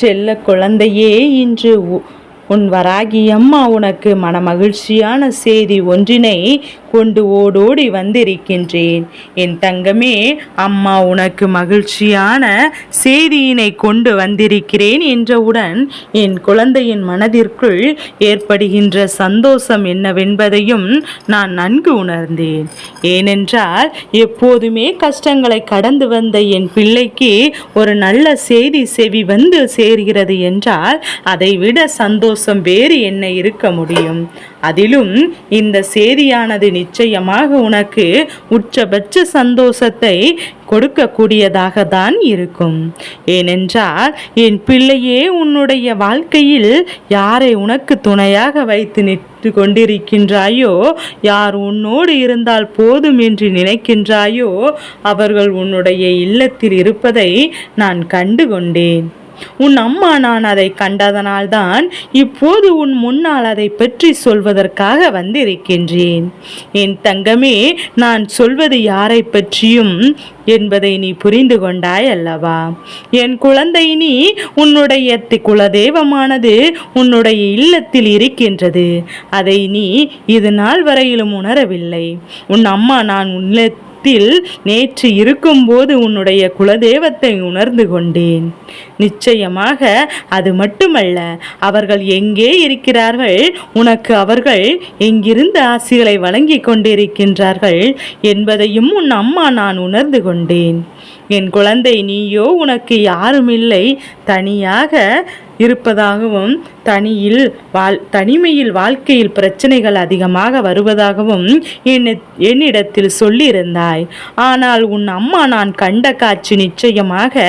செல்ல குழந்தையே இன்று உ- உன் வராகி அம்மா உனக்கு மனமகிழ்ச்சியான செய்தி ஒன்றினை கொண்டு ஓடோடி வந்திருக்கின்றேன். என் தங்கமே அம்மா உனக்கு மகிழ்ச்சியான செய்தியினை கொண்டு வந்திருக்கிறேன் என்றவுடன் என் குழந்தையின் மனதிற்குள் ஏற்படுகின்ற சந்தோஷம் என்னவென்பதையும் நான் நன்கு உணர்ந்தேன். ஏனென்றால் எப்போதுமே கஷ்டங்களை கடந்து வந்த என் பிள்ளைக்கு ஒரு நல்ல செய்தி செவி வந்து சேர்கிறது என்றால் அதைவிட சந்தோஷம் வேறு என்ன இருக்க முடியும்? அதிலும் இந்த செய்தியானது நிச்சயமாக உனக்கு உச்சபட்ச சந்தோஷத்தை கொடுக்கக்கூடியதாக தான் இருக்கும். ஏனென்றால் என் பிள்ளையே உன்னுடைய வாழ்க்கையில் யாரை உனக்கு துணையாக வைத்து நின்று கொண்டிருக்கின்றாயோ யார் உன்னோடு இருந்தால் போதும் என்று நினைக்கின்றாயோ அவர்கள் உன்னுடைய இல்லத்தில் இருப்பதை நான் கண்டு கொண்டேன் உன் அம்மா நான் அதை கண்டதனால்தான் இப்போது உன் முன்னால் அதை பற்றி சொல்வதற்காக வந்திருக்கின்றேன். என் தங்கமே நான் சொல்வது யாரை பற்றியும் என்பதை நீ புரிந்து கொண்டாய் அல்லவா? என் குழந்தை நீ உன்னுடைய குலதெய்வமானது உன்னுடைய இல்லத்தில் இருக்கின்றது. அதை நீ இது நாள் வரையிலும் உணரவில்லை. உன் அம்மா நான் உன்னில் நேற்று இருக்கும்போது உன்னுடைய குலதெய்வத்தை உணர்ந்து கொண்டேன். நிச்சயமாக அது மட்டுமல்ல அவர்கள் எங்கே இருக்கிறார்கள் உனக்கு அவர்கள் எங்கிருந்து ஆசிகளை வழங்கி கொண்டிருக்கின்றார்கள் என்பதையும் உன் அம்மா நான் உணர்ந்து கொண்டேன். என் குழந்தை நீயோ உனக்கு யாரும் இல்லை தனியாக இருப்பதாகவும் தனியில் வாழ் தனிமையில் வாழ்க்கையில் பிரச்சனைகள் அதிகமாக வருவதாகவும் என்னை என்னிடத்தில் சொல்லியிருந்தாய். ஆனால் உன் அம்மா நான் கண்ட காட்சி நிச்சயமாக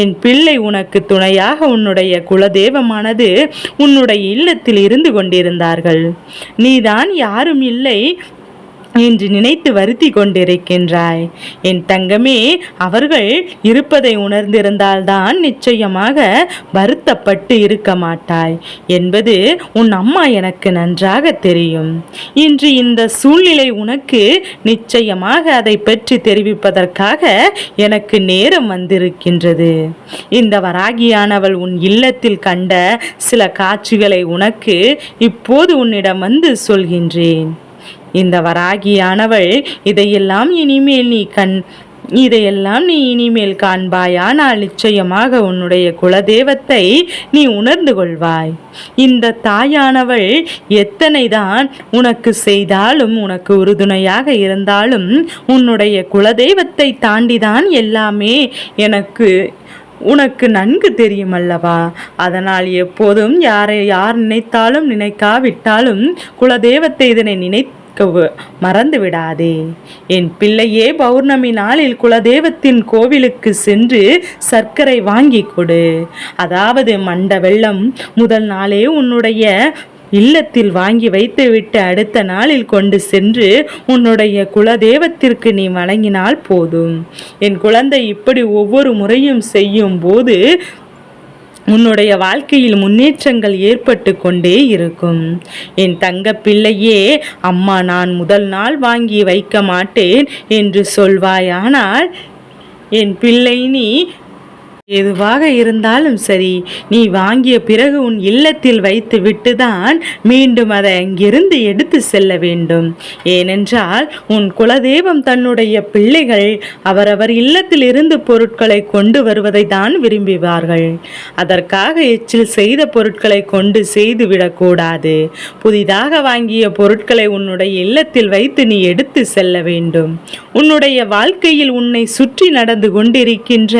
என் பிள்ளை உனக்கு துணையாக உன்னுடைய குலதெய்வமானது உன்னுடைய இல்லத்தில் இருந்து கொண்டிருந்தார்கள். நீதான் யாரும் இல்லை என்று நினைத்து வருத்தி கொண்டிருக்கின்றாய். என் தங்கமே அவர்கள் இருப்பதை உணர்ந்திருந்தால்தான் நிச்சயமாக வருத்தப்பட்டு இருக்க மாட்டாய். என்பது உன் அம்மா எனக்கு நன்றாக தெரியும். இன்று இந்த சூழ்நிலை உனக்கு நிச்சயமாக அதை பற்றி தெரிவிப்பதற்காக எனக்கு நேரம் வந்திருக்கின்றது. இந்த வராகியானவள் உன் இல்லத்தில் கண்ட சில காட்சிகளை உனக்கு இப்போது உன்னிடம் வந்து சொல்கின்றேன். இந்த வராகியானவள் இதையெல்லாம் இனிமேல் நீ கண் இதையெல்லாம் நீ இனிமேல் காண்பாயானால் நிச்சயமாக உன்னுடைய குலதெய்வத்தை நீ உணர்ந்து கொள்வாய். இந்த தாயானவள் எத்தனை தான் உனக்கு செய்தாலும் உனக்கு உறுதுணையாக இருந்தாலும் உன்னுடைய குலதெய்வத்தை தாண்டிதான் எல்லாமே எனக்கு உனக்கு நன்கு தெரியும் அல்லவா? அதனால் எப்போதும் யாரை யார் நினைத்தாலும் நினைக்காவிட்டாலும் குலதெய்வத்தை இதனை நினைக்க மறந்து விடாதே. என் பிள்ளையே பௌர்ணமி நாளில் குலதெய்வத்தின் கோவிலுக்கு சென்று சர்க்கரை வாங்கி கொடு. அதாவது மண்ட வெள்ளம் முதல் நாளே உன்னுடைய இல்லத்தில் வாங்கி வைத்துவிட்டு அடுத்த நாளில் கொண்டு சென்று உன்னுடைய குலதெய்வத்திற்கு நீ வழங்கினால் போதும். என் குழந்தை இப்படி ஒவ்வொரு முறையும் செய்யும் போது உன்னுடைய வாழ்க்கையில் முன்னேற்றங்கள் ஏற்பட்டு கொண்டே இருக்கும். என் தங்க பிள்ளையே அம்மா நான் முதல் நாள் வாங்கி வைக்க மாட்டேன் என்று சொல்வாயானால் என் பிள்ளை நீ எதுவாக இருந்தாலும் சரி நீ வாங்கிய பிறகு உன் இல்லத்தில் வைத்து விட்டுதான் மீண்டும் அதை அங்கிருந்து எடுத்து செல்ல வேண்டும். ஏனென்றால் உன் குலதெய்வம் தன்னுடைய பிள்ளைகள் அவரவர் இல்லத்தில் இருந்து பொருட்களை கொண்டு வருவதை தான் விரும்புவார்கள். அதற்காக எச்சில் செய்த பொருட்களை கொண்டு செய்து விடக்கூடாது. புதிதாக வாங்கிய பொருட்களை உன்னுடைய இல்லத்தில் வைத்து நீ எடுத்து செல்ல வேண்டும். உன்னுடைய வாழ்க்கையில் உன்னை சுற்றி நடந்து கொண்டிருக்கின்ற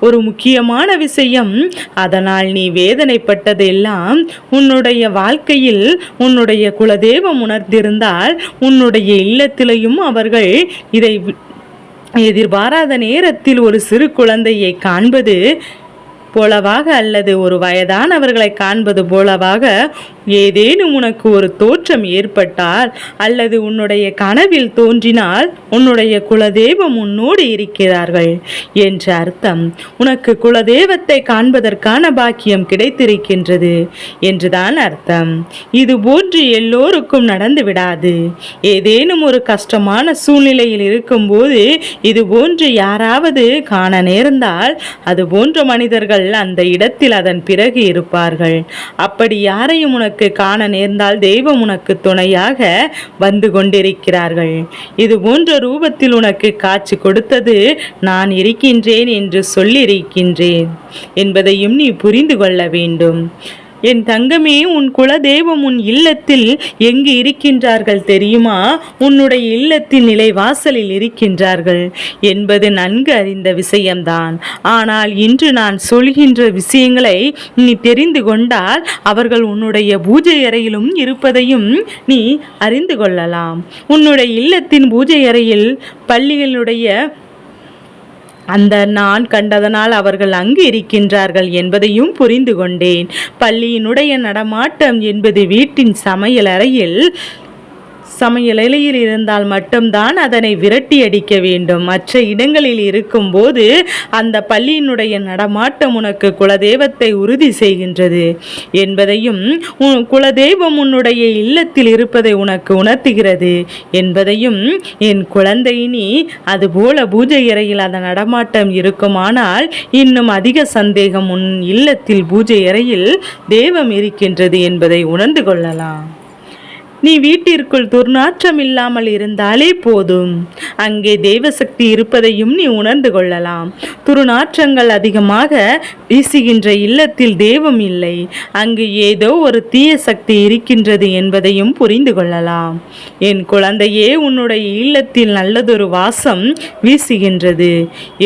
ஒரு முக்கியமான விஷயம். அதனால் நீ வேதனைப்பட்டதெல்லாம் உன்னுடைய வாழ்க்கையில் உன்னுடைய குலதெய்வம் உணர்ந்திருந்தால் உன்னுடைய இல்லத்திலையும் அவர்கள் இதை எதிர்பாராத நேரத்தில் ஒரு சிறு குழந்தையை காண்பது போலவாக அல்லது ஒரு வயதானவர்களை காண்பது போலவாக ஏதேனும் உனக்கு ஒரு தோற்றம் ஏற்பட்டால் அல்லது உன்னுடைய கனவில் தோன்றினால் உன்னுடைய குலதெய்வம் உன்னோடு இருக்கிறார்கள் என்ற அர்த்தம். உனக்கு குலதெய்வத்தை காண்பதற்கான பாக்கியம் கிடைத்திருக்கின்றது என்றுதான் அர்த்தம். இது போன்று எல்லோருக்கும் நடந்து விடாது. ஏதேனும் ஒரு கஷ்டமான சூழ்நிலையில் இருக்கும்போது இது போன்று யாராவது காண நேர்ந்தால் அது போன்ற மனிதர்கள் மக்கள் அந்த இடத்தில் அதன் பிறகு இருப்பார்கள். அப்படி யாரையும் உனக்கு காண நேர்ந்தால் தெய்வம் உனக்கு துணையாக வந்து கொண்டிருக்கிறார்கள். இது போன்ற ரூபத்தில் உனக்கு காட்சி கொடுத்தது நான் இருக்கின்றேன் என்று சொல்லியிருக்கின்றேன் என்பதையும் நீ புரிந்து கொள்ள வேண்டும். என் தங்கமே உன் குலதெய்வம் உன் இல்லத்தில் எங்கு இருக்கின்றார்கள் தெரியுமா? உன்னுடைய இல்லத்தின் நிலை வாசலில் இருக்கின்றார்கள். என்பது நன்கு அறிந்த விஷயம்தான். ஆனால் இன்று நான் சொல்கின்ற விஷயங்களை நீ தெரிந்து கொண்டால் அவர்கள் உன்னுடைய பூஜை அறையிலும் இருப்பதையும் நீ அறிந்து கொள்ளலாம். உன்னுடைய இல்லத்தின் பூஜை அறையில் பள்ளிகளுடைய அந்த நான் கண்டதனால் அவர்கள் அங்கு இருக்கின்றார்கள் என்பதையும் புரிந்து கொண்டேன் பள்ளியினுடைய நடமாட்டம் என்பது வீட்டின் சமையல் சமையல் இலையில் இருந்தால் மட்டும்தான் அதனை விரட்டி அடிக்க வேண்டும். மற்ற இடங்களில் இருக்கும்போது அந்த பள்ளியினுடைய நடமாட்டம் உனக்கு குலதெய்வத்தை உறுதி செய்கின்றது. என்பதையும் உன் குலதெய்வம் உன்னுடைய இல்லத்தில் இருப்பதை உனக்கு உணர்த்துகிறது. என்பதையும் என் குழந்தை நீ அதுபோல பூஜை அறையில் அந்த நடமாட்டம் இருக்குமானால் இன்னும் அதிக சந்தேகம் உன் இல்லத்தில் பூஜை அறையில் தெய்வம் இருக்கின்றது என்பதை உணர்ந்து கொள்ளலாம். நீ வீட்டிற்குள் துர்நாற்றம் இல்லாமல் இருந்தாலே போதும். அங்கே தெய்வசக்தி இருப்பதையும் நீ உணர்ந்து கொள்ளலாம். துர்நாற்றங்கள் அதிகமாக வீசுகின்ற இல்லத்தில் தெய்வம் இல்லை. அங்கு ஏதோ ஒரு தீய சக்தி இருக்கின்றது என்பதையும் புரிந்து கொள்ளலாம். என் குழந்தையே உன்னுடைய இல்லத்தில் நல்லதொரு வாசம் வீசுகின்றது.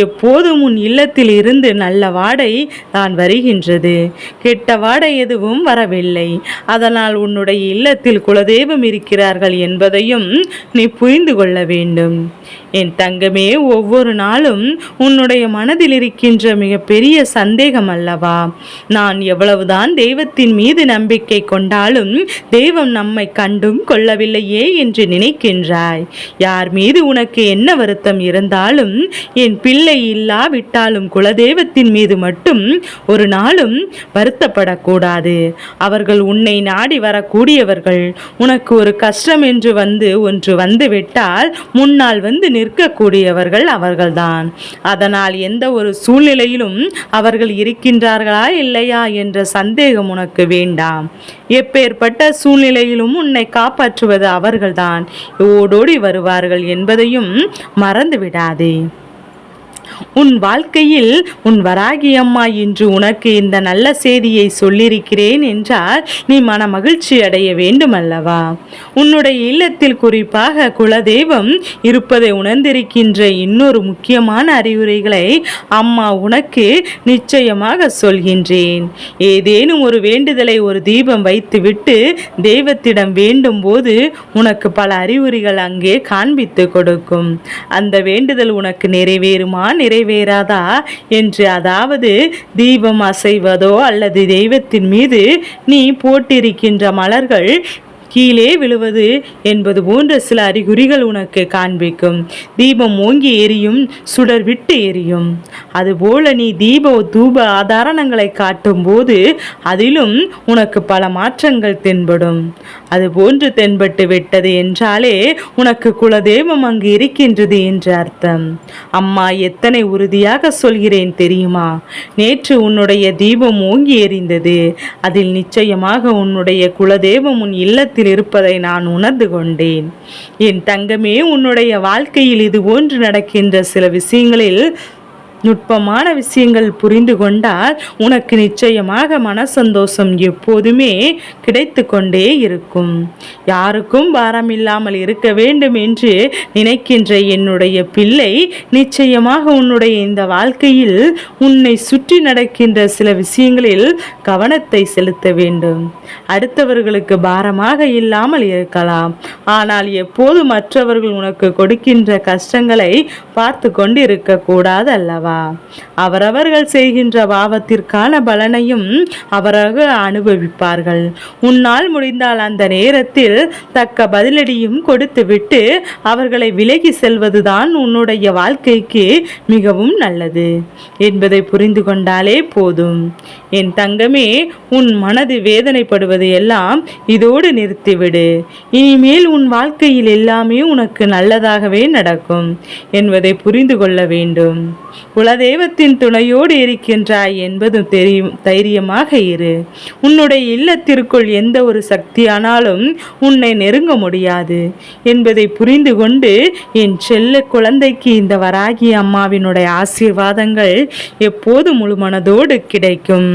எப்போதும் உன் இல்லத்தில் இருந்து நல்ல வாடை தான் வருகின்றது. கெட்ட வாடை எதுவும் வரவில்லை. அதனால் உன்னுடைய இல்லத்தில் குலதெய்வ தெய்வம் இருக்கிறார்கள் என்பதையும் நீ புரிந்து கொள்ள வேண்டும். என் தங்கமே ஒவ்வொரு நாளும் உன்னுடைய மனதில் இருக்கின்ற மிகப்பெரிய சந்தேகம் அல்லவா? நான் எவ்வளவுதான் தெய்வத்தின் மீது நம்பிக்கை கொண்டாலும் தெய்வம் நம்மை கண்டும் கொள்ளவில்லையே என்று நினைக்கின்றாய். யார் மீது உனக்கு என்ன வருத்தம் இருந்தாலும் என் பிள்ளை இல்லாவிட்டாலும் குலதெய்வத்தின் மீது மட்டும் ஒரு நாளும் வருத்தப்படக்கூடாது. அவர்கள் உன்னை நாடி வரக்கூடியவர்கள். உனக்கு ஒரு கஷ்டம் என்று வந்து ஒன்று வந்து விட்டால் முன்னால் வந்து நிற்கக்கூடியவர்கள் அவர்கள்தான். அதனால் எந்த ஒரு சூழ்நிலையிலும் அவர்கள் இருக்கின்றார்களா இல்லையா என்ற சந்தேகம் உனக்கு வேண்டாம். எப்பேற்பட்ட சூழ்நிலையிலும் உன்னை காப்பாற்றுவது அவர்கள்தான். ஓடோடி வருவார்கள் என்பதையும் மறந்து விடாதே உன் வாழ்க்கையில் உன் வராகி அம்மா இன்று உனக்கு இந்த நல்ல செய்தியை சொல்லியிருக்கிறேன் என்றால் நீ மன மகிழ்ச்சி அடைய வேண்டும் அல்லவா உன்னுடைய இல்லத்தில் குறிப்பாக குலதெய்வம் இருப்பதை உணர்ந்திருக்கின்ற இன்னொரு முக்கியமான அறிவுரைகளை அம்மா உனக்கு நிச்சயமாக சொல்கின்றேன். ஏதேனும் ஒரு வேண்டுதலை ஒரு தீபம் வைத்துவிட்டு தெய்வத்திடம் வேண்டும் போது உனக்கு பல அறிவுரைகள் அங்கே காண்பித்து கொடுக்கும். அந்த வேண்டுதல் உனக்கு நிறைவேறுமான் நிறைவேறாதா? என்று அதாவது தீபம் அசைவதோ அல்லது தெய்வத்தின் மீது நீ போட்டிருக்கின்ற மலர்கள் கீழே விழுவது என்பது போன்ற சில அறிகுறிகள் உனக்கு காண்பிக்கும். தீபம் ஓங்கி எரியும் சுடர் விட்டு எரியும். அதுபோல நீ தீப தூப ஆதாரணங்களை காட்டும் போது அதிலும் உனக்கு பல மாற்றங்கள் தென்படும். அது போன்று தென்பட்டு விட்டது என்றாலே உனக்கு குலதெய்வம் அங்கு இருக்கின்றது என்று அர்த்தம். அம்மா எத்தனை உறுதியாக சொல்கிறேன் தெரியுமா? நேற்று உன்னுடைய தீபம் ஓங்கி எரிந்தது. அதில் நிச்சயமாக உன்னுடைய குலதெய்வம் உன் இல்லத்தில் உலகத்தில் இருப்பதை நான் உணர்ந்து கொண்டேன். என் தங்கமே உன்னுடைய வாழ்க்கையில் இது போன்று நடக்கின்ற சில விஷயங்களில் நுட்பமான விஷயங்கள் புரிந்து கொண்டால் உனக்கு நிச்சயமாக மன சந்தோஷம் எப்போதுமே கிடைத்து கொண்டே இருக்கும். யாருக்கும் பாரம் இல்லாமல் இருக்க வேண்டும் என்று நினைக்கின்ற என்னுடைய பிள்ளை நிச்சயமாக உன்னுடைய இந்த வாழ்க்கையில் உன்னை சுற்றி நடக்கின்ற சில விஷயங்களில் கவனத்தை செலுத்த வேண்டும். அடுத்தவர்களுக்கு பாரமாக இல்லாமல் இருக்கலாம். ஆனால் எப்போது மற்றவர்கள் உனக்கு கொடுக்கின்ற கஷ்டங்களை பார்த்து கொண்டு இருக்கக்கூடாது அல்லவா? அவரவர்கள் செய்கின்ற பாவத்திற்கான பலனையும் அவரக அனுபவிப்பார்கள். உன்னால் முடிந்தால் அந்த நேரத்தில் தக்க பதிலடியும் கொடுத்துவிட்டு அவர்களை விலகி செல்வதுதான் உன்னுடைய வாழ்க்கைக்கு மிகவும் நல்லது என்பதை புரிந்து கொண்டாலே போதும். என் தங்கமே உன் மனது வேதனைப்படுவது எல்லாம் இதோடு நிறுத்திவிடு. இனிமேல் உன் வாழ்க்கையில் எல்லாமே உனக்கு நல்லதாகவே நடக்கும் என்பதை புரிந்து கொள்ள வேண்டும். குலதெய்வத்தின் துணையோடு இருக்கின்றாய் என்பதும் தெரியும் தைரியமாக இரு. உன்னுடைய இல்லத்திற்குள் எந்த ஒரு சக்தியானாலும் உன்னை நெருங்க முடியாது. என்பதை புரிந்து கொண்டு என் செல்ல குழந்தைக்கு இந்த வராகி அம்மாவினுடைய ஆசீர்வாதங்கள் எப்போது முழுமனதோடு கிடைக்கும்.